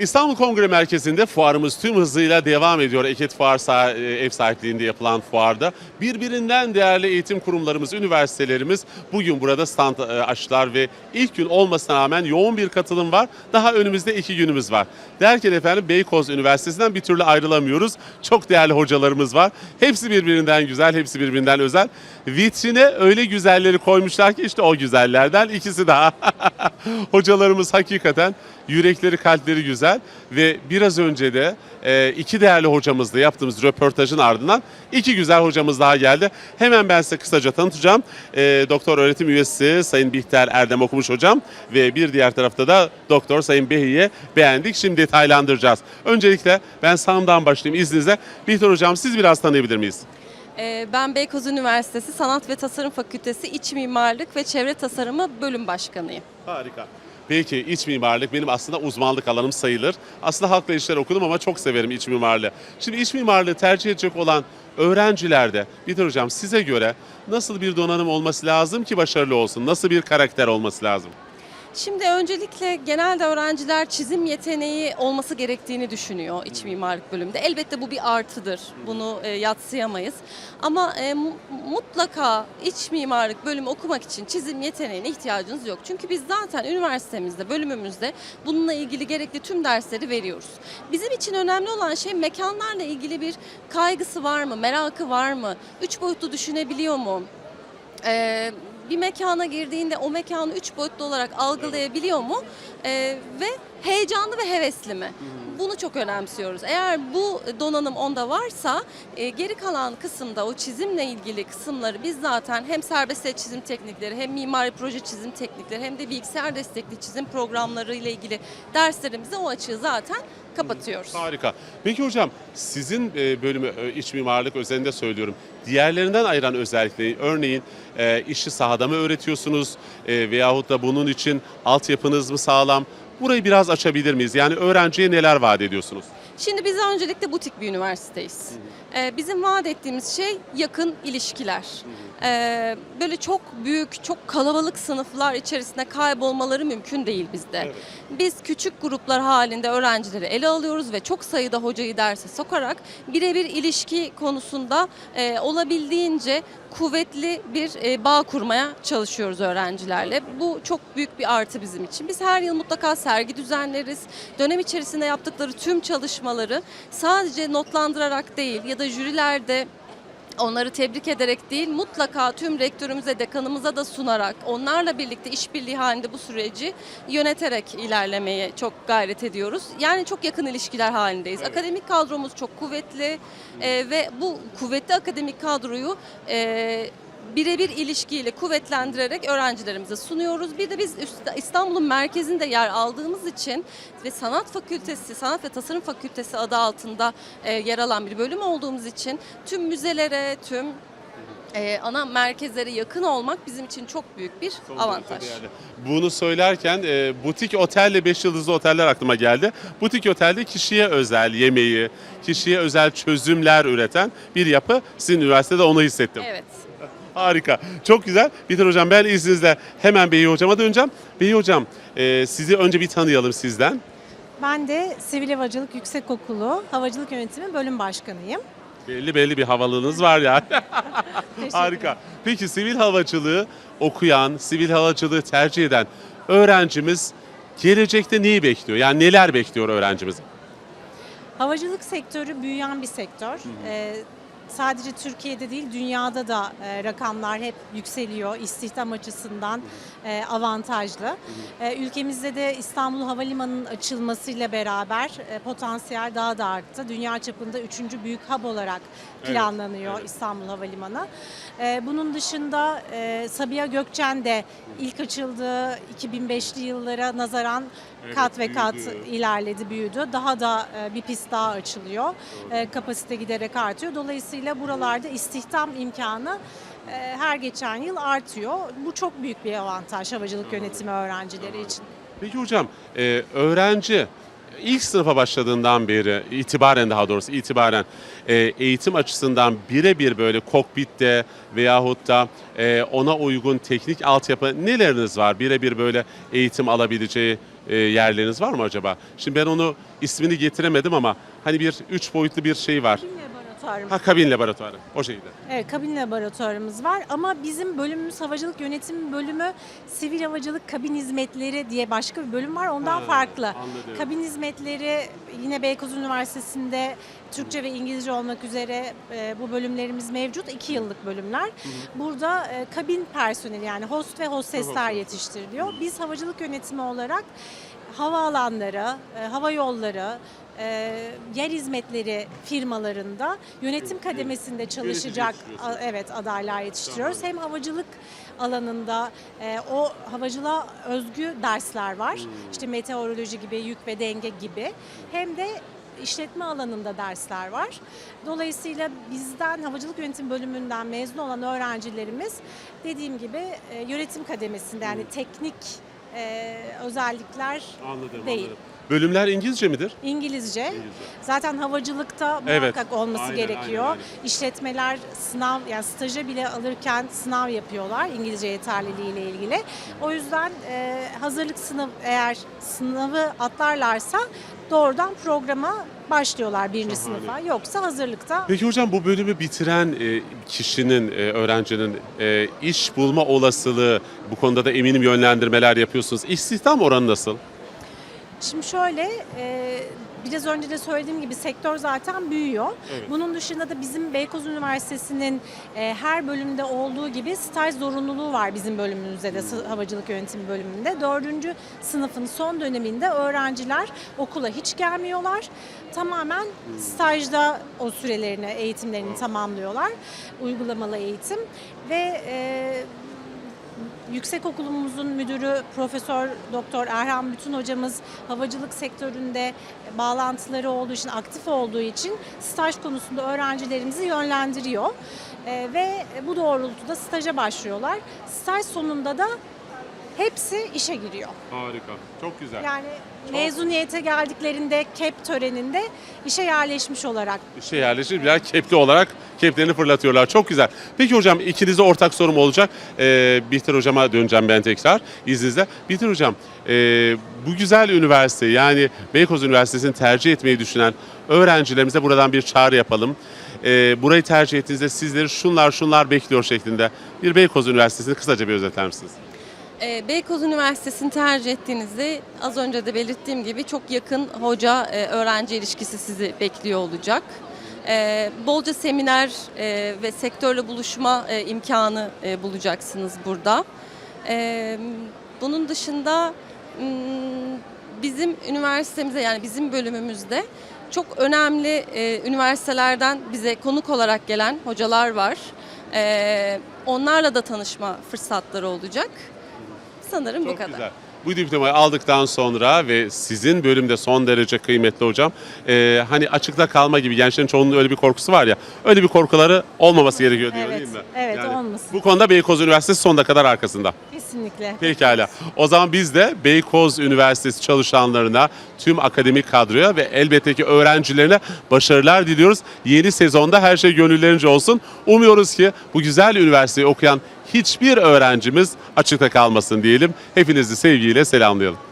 İstanbul Kongre Merkezi'nde fuarımız tüm hızıyla devam ediyor. Eket Fuar e, ev sahipliğinde yapılan fuarda. Birbirinden değerli eğitim kurumlarımız, üniversitelerimiz bugün burada stand e, açtılar ve ilk gün olmasına rağmen yoğun bir katılım var. Daha önümüzde iki günümüz var. Derken efendim Beykoz Üniversitesi'nden bir türlü ayrılamıyoruz. Çok değerli hocalarımız var. Hepsi birbirinden güzel, hepsi birbirinden özel. Vitrine öyle güzelleri koymuşlar ki işte o güzellerden ikisi daha. Hocalarımız hakikaten yürekleri kalpleri güzel ve biraz önce de e, iki değerli hocamızla yaptığımız röportajın ardından iki güzel hocamız daha geldi. Hemen ben size kısaca tanıtacağım. E, Doktor öğretim üyesi Sayın Bihter Erdem okumuş hocam ve bir diğer tarafta da Doktor Sayın Behi'ye beğendik. Şimdi detaylandıracağız. Öncelikle ben sağımdan başlayayım izninizle. Bihter hocam siz biraz tanıyabilir miyiz? Ee, Ben Beykoz Üniversitesi Sanat ve Tasarım Fakültesi İç Mimarlık ve Çevre Tasarımı Bölüm Başkanıyım. Harika. Peki iç mimarlık benim aslında uzmanlık alanım sayılır. Aslında halkla ilişkiler okudum ama çok severim iç mimarlığı. Şimdi iç mimarlığı tercih edecek olan öğrencilerde Bihter Hocam size göre nasıl bir donanım olması lazım ki başarılı olsun? Nasıl bir karakter olması lazım? Şimdi öncelikle genelde öğrenciler çizim yeteneği olması gerektiğini düşünüyor iç mimarlık bölümünde. Elbette bu bir artıdır. Bunu e, yatsıyamayız. Ama e, mu- mutlaka iç mimarlık bölümü okumak için çizim yeteneğine ihtiyacınız yok. Çünkü biz zaten üniversitemizde, bölümümüzde bununla ilgili gerekli tüm dersleri veriyoruz. Bizim için önemli olan şey mekanlarla ilgili bir kaygısı var mı, merakı var mı, üç boyutlu düşünebiliyor mu? Ee, bir mekana girdiğinde o mekanı üç boyutlu olarak algılayabiliyor mu? Ee, ve heyecanlı ve hevesli mi? Bunu çok önemsiyoruz. Eğer bu donanım onda varsa e, geri kalan kısımda o çizimle ilgili kısımları biz zaten hem serbest el çizim teknikleri hem mimari proje çizim teknikleri hem de bilgisayar destekli çizim programları ile ilgili derslerimizde o açığı zaten kapatıyoruz. Harika. Peki hocam sizin e, bölümü e, iç mimarlık özelinde söylüyorum. Diğerlerinden ayıran özellikleri örneğin e, işi sahada mı öğretiyorsunuz veyahut da bunun için altyapınız mı sağlam? Burayı biraz açabilir miyiz? Yani öğrenciye neler vaat ediyorsunuz? Şimdi biz öncelikle butik bir üniversiteyiz. Ee, bizim vaat ettiğimiz şey yakın ilişkiler. Ee, böyle çok büyük, çok kalabalık sınıflar içerisinde kaybolmaları mümkün değil bizde. Evet. Biz küçük gruplar halinde öğrencileri ele alıyoruz ve çok sayıda hocayı derse sokarak birebir ilişki konusunda e, olabildiğince kuvvetli bir e, bağ kurmaya çalışıyoruz öğrencilerle. Bu çok büyük bir artı bizim için. Biz her yıl mutlaka sergi düzenleriz. Dönem içerisinde yaptıkları tüm çalışmaları sadece notlandırarak değil ya da jürilerde onları tebrik ederek değil mutlaka tüm rektörümüze, dekanımıza da sunarak onlarla birlikte işbirliği halinde bu süreci yöneterek ilerlemeye çok gayret ediyoruz. Yani çok yakın ilişkiler halindeyiz. Akademik kadromuz çok kuvvetli e, ve bu kuvvetli akademik kadroyu e, birebir ilişkiyle kuvvetlendirerek öğrencilerimize sunuyoruz. Bir de biz İstanbul'un merkezinde yer aldığımız için ve sanat fakültesi, sanat ve tasarım fakültesi adı altında e, yer alan bir bölüm olduğumuz için tüm müzelere, tüm e, ana merkezlere yakın olmak bizim için çok büyük bir Son avantaj. derece. Bunu söylerken e, butik otelle 5 yıldızlı oteller aklıma geldi. Butik otelde kişiye özel yemeği, kişiye özel çözümler üreten bir yapı. Sizin üniversitede onu hissettim. Evet. Harika. Çok güzel. Bihter Hocam ben izninizle hemen Beyi Hocam'a döneceğim. Beyi Hocam e, sizi önce bir tanıyalım sizden. Ben de Sivil Havacılık Yüksekokulu Havacılık Yönetimi Bölüm Başkanıyım. Belli belli bir havalınız var ya. Harika. Peki sivil havacılığı okuyan, sivil havacılığı tercih eden öğrencimiz gelecekte neyi bekliyor? Yani neler bekliyor öğrencimiz? Havacılık sektörü büyüyen bir sektör. Ee, sadece Türkiye'de değil dünyada da e, rakamlar hep yükseliyor. İstihdam açısından e, avantajlı. E, ülkemizde de İstanbul Havalimanı'nın açılmasıyla beraber e, potansiyel daha da arttı. Dünya çapında üçüncü büyük hub olarak planlanıyor evet. İstanbul Havalimanı. E, bunun dışında e, Sabiha Gökçen de ilk açıldığı 2005'li yıllara nazaran Evet, kat ve kat büyüdü. ilerledi, büyüdü. Daha da e, bir pist daha açılıyor. E, Kapasite giderek artıyor. Dolayısıyla buralarda istihdam imkanı e, her geçen yıl artıyor. Bu çok büyük bir avantaj havacılık yönetimi öğrencileri için. Peki hocam e, öğrenci ilk sınıfa başladığından beri, itibaren daha doğrusu itibaren e, eğitim açısından birebir böyle kokpitte veyahut da ona uygun teknik altyapı neleriniz var? Birebir böyle eğitim alabileceği yerleriniz var mı acaba? Şimdi ben onu ismini getiremedim ama hani bir üç boyutlu bir şey var. Kabin laboratuvarımız. Ha kabin laboratuvarı o şekilde. Evet, kabin laboratuvarımız var ama bizim bölümümüz havacılık yönetim bölümü sivil havacılık kabin hizmetleri diye başka bir bölüm var. Ondan Ha, farklı. anladım. Kabin hizmetleri yine Beykoz Üniversitesi'nde Türkçe ve İngilizce olmak üzere e, bu bölümlerimiz mevcut. iki yıllık bölümler. Burada e, kabin personeli yani host ve hostesler yetiştiriliyor. Biz havacılık yönetimi olarak havaalanları, e, hava yolları, e, yer hizmetleri firmalarında yönetim kademesinde çalışacak a- evet adaylar yetiştiriyoruz. Hem havacılık alanında e, o havacılığa özgü dersler var. İşte meteoroloji gibi, yük ve denge gibi. Hem de işletme alanında dersler var. Dolayısıyla bizden havacılık yönetim bölümünden mezun olan öğrencilerimiz dediğim gibi e, yönetim kademesinde yani teknik e, özellikler Anladım. Değil. anladım. Bölümler İngilizce midir? İngilizce. Zaten havacılıkta Evet, muhakkak olması aynen, gerekiyor. aynen, İşletmeler sınav yani staja bile alırken sınav yapıyorlar İngilizce yeterliliği ile ilgili. O yüzden e, hazırlık sınıf eğer sınavı atlarlarsa doğrudan programa başlıyorlar birinci Şahane. sınıfa. Yoksa hazırlıkta Peki hocam bu bölümü bitiren e, kişinin, e, öğrencinin e, iş bulma olasılığı bu konuda da eminim yönlendirmeler yapıyorsunuz. İstihdam oranı nasıl? Şimdi şöyle, biraz önce de söylediğim gibi sektör zaten büyüyor. Evet. Bunun dışında da bizim Beykoz Üniversitesi'nin e, her bölümde olduğu gibi staj zorunluluğu var bizim bölümümüzde de sı- havacılık yönetimi bölümünde. Dördüncü sınıfın son döneminde öğrenciler okula hiç gelmiyorlar. Tamamen stajda o sürelerini, eğitimlerini tamamlıyorlar. Uygulamalı eğitim ve e, Yüksek Okulumuzun müdürü Profesör Doktor Erhan Bütün hocamız havacılık sektöründe bağlantıları olduğu için, aktif olduğu için staj konusunda öğrencilerimizi yönlendiriyor. Ee, ve bu doğrultuda staja başlıyorlar. Staj sonunda da hepsi işe giriyor. Harika. Çok güzel. Yani mezuniyete geldiklerinde KEP töreninde işe yerleşmiş olarak İşe yerleşir birer kepli olarak keplerini fırlatıyorlar. Çok güzel. Peki hocam ikinize ortak sorum olacak. Ee, Bihter hocama döneceğim ben tekrar izninizle. Bihter hocam e, bu güzel üniversite yani Beykoz Üniversitesi'ni tercih etmeyi düşünen öğrencilerimize buradan bir çağrı yapalım. Ee, burayı tercih ettiğinizde sizleri şunlar şunlar bekliyor şeklinde bir Beykoz Üniversitesi'ni kısaca bir özetler misiniz? Ee, Beykoz Üniversitesi'ni tercih ettiğinizde az önce de belirttiğim gibi çok yakın hoca-öğrenci ilişkisi sizi bekliyor olacak. Ee, bolca seminer e, ve sektörle buluşma e, imkanı e, bulacaksınız burada. Ee, bunun dışında m, bizim üniversitemize yani bizim bölümümüzde çok önemli e, üniversitelerden bize konuk olarak gelen hocalar var. Onlarla da tanışma fırsatları olacak. Sanırım bu Çok kadar. güzel. Bu diplomayı aldıktan sonra ve sizin bölümde son derece kıymetli hocam. e, hani açıkta kalma gibi gençlerin çoğunun öyle bir korkusu var ya. Öyle bir korkuları olmaması gerekiyor diyor Evet, değil mi? evet, olmasın. Bu konuda Beykoz Üniversitesi sonuna kadar arkasında. kesinlikle Pekala. O zaman biz de Beykoz Üniversitesi çalışanlarına, tüm akademik kadroya ve elbette ki öğrencilerine başarılar diliyoruz. Yeni sezonda her şey gönüllerince olsun. Umuyoruz ki bu güzel üniversiteyi okuyan hiçbir öğrencimiz açıkta kalmasın diyelim. Hepinizi sevgiyle selamlayalım.